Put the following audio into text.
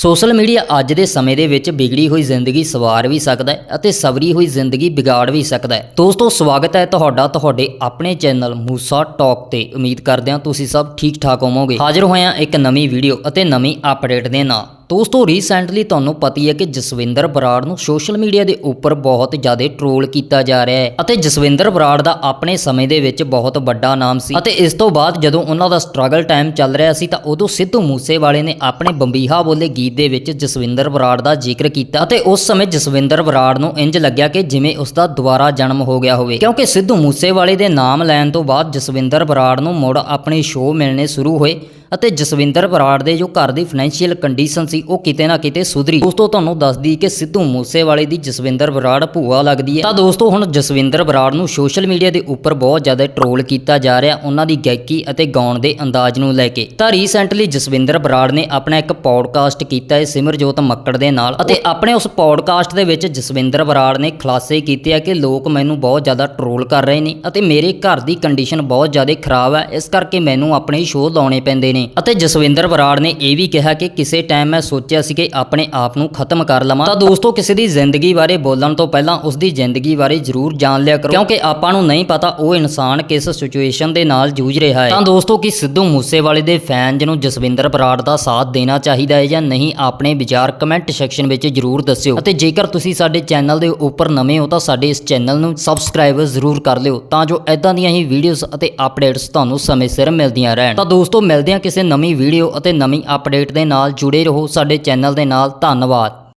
Social media ਅੱਜ ਦੇ ਸਮੇਂ ਦੇ ਵਿੱਚ ਵਿਗੜੀ ਹੋਈ ਜ਼ਿੰਦਗੀ ਸਵਾਰ ਵੀ ਸਕਦਾ ਹੈ ਅਤੇ ਸਵਰੀ ਹੋਈ ਜ਼ਿੰਦਗੀ ਵਿਗਾੜ ਵੀ ਸਕਦਾ ਹੈ। ਦੋਸਤੋ, ਸਵਾਗਤ ਹੈ ਤੁਹਾਡਾ ਤੁਹਾਡੇ ਆਪਣੇ ਚੈਨਲ ਮੂਸਾ ਟਾਕ ਤੇ। ਉਮੀਦ ਕਰਦੇ ਹਾਂ ਤੁਸੀਂ ਸਭ ਠੀਕ ਠਾਕ ਹੋਵੋਗੇ। ਹਾਜ਼ਰ ਹੋਏ ਇੱਕ ਨਵੀਂ ਵੀਡੀਓ ਅਤੇ ਨਵੀਂ ਅਪਡੇਟ ਦੇ ਨਾਲ। ਦੋਸਤੋ ਰੀਸੈਂਟਲੀ ਤੁਹਾਨੂੰ ਪਤਾ ਹੀ ਹੈ ਕਿ ਜਸਵਿੰਦਰ ਬਰਾੜ ਨੂੰ ਸੋਸ਼ਲ ਮੀਡੀਆ ਦੇ ਉੱਪਰ ਬਹੁਤ ਜ਼ਿਆਦਾ ਟ੍ਰੋਲ ਕੀਤਾ ਜਾ ਰਿਹਾ ਹੈ ਅਤੇ ਜਸਵਿੰਦਰ ਬਰਾੜ ਦਾ ਆਪਣੇ ਸਮੇਂ ਦੇ ਵਿੱਚ ਬਹੁਤ ਵੱਡਾ ਨਾਮ ਸੀ ਅਤੇ ਇਸ ਤੋਂ ਬਾਅਦ ਜਦੋਂ ਉਹਨਾਂ ਦਾ ਸਟਰਗਲ ਟਾਈਮ ਚੱਲ ਰਿਹਾ ਸੀ ਤਾਂ ਉਦੋਂ ਸਿੱਧੂ ਮੂਸੇਵਾਲੇ ਨੇ ਆਪਣੇ ਬੰਬੀਹਾ ਬੋਲੇ ਗੀਤ ਦੇ ਵਿੱਚ ਜਸਵਿੰਦਰ ਬਰਾੜ ਦਾ ਜ਼ਿਕਰ ਕੀਤਾ ਅਤੇ ਉਸ ਸਮੇਂ ਜਸਵਿੰਦਰ ਬਰਾੜ ਨੂੰ ਇੰਜ ਲੱਗਿਆ ਕਿ ਜਿਵੇਂ ਉਸ ਦਾ ਦੁਬਾਰਾ ਜਨਮ ਹੋ ਗਿਆ ਹੋਵੇ। ਕਿਉਂਕਿ ਸਿੱਧੂ ਮੂਸੇਵਾਲੇ ਦੇ ਨਾਮ ਲੈਣ ਤੋਂ ਬਾਅਦ ਜਸਵਿੰਦਰ ਬਰਾੜ ਨੂੰ ਮੁੜ ਆਪਣੇ ਸ਼ੋਅ ਮਿਲਣੇ ਸ਼ੁਰੂ ਹੋਏ ਅਤੇ ਜਸਵਿੰਦਰ ਬਰਾੜ ਦੇ ਜੋ ਘਰ ਦੀ ਫਾਈਨੈਂਸ਼ੀਅਲ ਕੰਡੀਸ਼ਨ ਸੀ, ਉਹ ਕਿਤੇ ਨਾ ਕਿਤੇ ਸੁਧਰੀ। ਦੋਸਤੋ, ਤੁਹਾਨੂੰ ਦੱਸਦੀ ਕਿ ਸਿੱਧੂ ਮੂਸੇਵਾਲੇ ਦੀ ਜਸਵਿੰਦਰ ਬਰਾੜ ਭੂਆ ਲੱਗਦੀ ਹੈ। ਤਾਂ ਦੋਸਤੋ, ਹੁਣ ਜਸਵਿੰਦਰ ਬਰਾੜ ਨੂੰ ਸੋਸ਼ਲ ਮੀਡੀਆ ਦੇ ਉੱਪਰ ਬਹੁਤ ਜ਼ਿਆਦਾ ਟ੍ਰੋਲ ਕੀਤਾ ਜਾ ਰਿਹਾ, ਉਹਨਾਂ ਦੀ ਗਾਇਕੀ ਅਤੇ ਗਾਉਣ ਦੇ ਅੰਦਾਜ਼ ਨੂੰ ਲੈ ਕੇ। ਤਾਂ ਰੀਸੈਂਟਲੀ ਜਸਵਿੰਦਰ ਬਰਾੜ ਨੇ ਆਪਣਾ ਇੱਕ ਪੌਡਕਾਸਟ ਕੀਤਾ ਹੈ, ਸਿਮਰਜੋਤ ਮੱਕੜ ਦੇ ਨਾਲ। ਅਤੇ ਆਪਣੇ ਉਸ ਪੌਡਕਾਸਟ ਦੇ ਵਿੱਚ ਜਸਵਿੰਦਰ ਬਰਾੜ ਨੇ ਖੁਲਾਸੇ ਕੀਤੇ ਆ ਕਿ ਲੋਕ ਮੈਨੂੰ ਬਹੁਤ ਜ਼ਿਆਦਾ ਟ੍ਰੋਲ ਕਰ ਰਹੇ ਨੇ ਅਤੇ ਮੇਰੇ ਘਰ ਦੀ ਕੰਡੀਸ਼ਨ ਬਹੁਤ ਜ਼ਿਆਦਾ ਖਰਾਬ ਹੈ ਇਸ ਕਰਕੇ ਮੈਨੂੰ ਆਪਣੇ ਸ਼ੋਅ ਲਾਉਣੇ ਪੈਂਦੇ ਨੇ। ਨੇ ਅਤੇ ਜਸਵਿੰਦਰ ਬਰਾੜ ਨੇ ਇਹ ਵੀ ਕਿਹਾ ਕਿ ਕਿਸੇ ਟਾਈਮ ਮੈਂ ਸੋਚਿਆ ਸੀ ਕਿ ਆਪਣੇ ਆਪ ਨੂੰ ਖਤਮ ਕਰ ਲਵਾਂ, ਤਾਂ ਦੋਸਤੋ ਕਿਸੇ ਦੀ ਜ਼ਿੰਦਗੀ ਬਾਰੇ ਬੋਲਣ ਤੋਂ ਪਹਿਲਾਂ ਉਸ ਦੀ ਜ਼ਿੰਦਗੀ ਬਾਰੇ ਜ਼ਰੂਰ ਜਾਣ ਲਿਆ ਕਰੋ, ਕਿਉਂਕਿ ਆਪਾਂ ਨੂੰ ਨਹੀਂ ਪਤਾ ਉਹ ਇਨਸਾਨ ਕਿਸ ਸਿਚੁਏਸ਼ਨ ਦੇ ਨਾਲ ਜੂਝ ਰਿਹਾ ਹੈ। ਤਾਂ ਦੋਸਤੋ ਕੀ ਸਿੱਧੂ ਮੂਸੇਵਾਲੇ ਦੇ ਫੈਨਜ਼ ਨੂੰ ਜਸਵਿੰਦਰ ਬਰਾੜ ਦਾ ਸਾਥ ਦੇਣਾ ਚਾਹੀਦਾ ਹੈ ਜਾਂ ਨਹੀਂ, ਆਪਣੇ ਵਿਚਾਰ ਕਮੈਂਟ ਸੈਕਸ਼ਨ ਵਿੱਚ ਜ਼ਰੂਰ ਦੱਸਿਓ। ਅਤੇ ਜੇਕਰ ਤੁਸੀਂ ਸਾਡੇ ਚੈਨਲ ਦੇ ਉੱਪਰ ਨਵੇਂ ਹੋ, ਤਾਂ ਸਾਡੇ ਇਸ ਚੈਨਲ ਨੂੰ ਸਬਸਕ੍ਰਾਈਬ ਜ਼ਰੂਰ ਕਰ ਲਿਓ, ਤਾਂ ਜੋ ਐਦਾਂ ਦੀਆਂ ਹੀ ਵੀਡੀਓਜ਼ ਅਤੇ ਅਪਡੇਟਸ ਤੁਹਾਨੂੰ ਸਮੇਂ ਸਿਰ ਮਿਲਦੀਆਂ ਰਹਿਣ। ਤਾਂ ਦੋਸਤੋ ਮਿਲਦੇ ਹਾਂ ਕਿਸੇ ਨਵੀਂ ਵੀਡੀਓ ਅਤੇ ਨਵੀਂ ਅਪਡੇਟ ਦੇ ਨਾਲ ਜੁੜੇ ਰਹੋ ਸਾਡੇ ਚੈਨਲ ਦੇ ਨਾਲ। ਧੰਨਵਾਦ।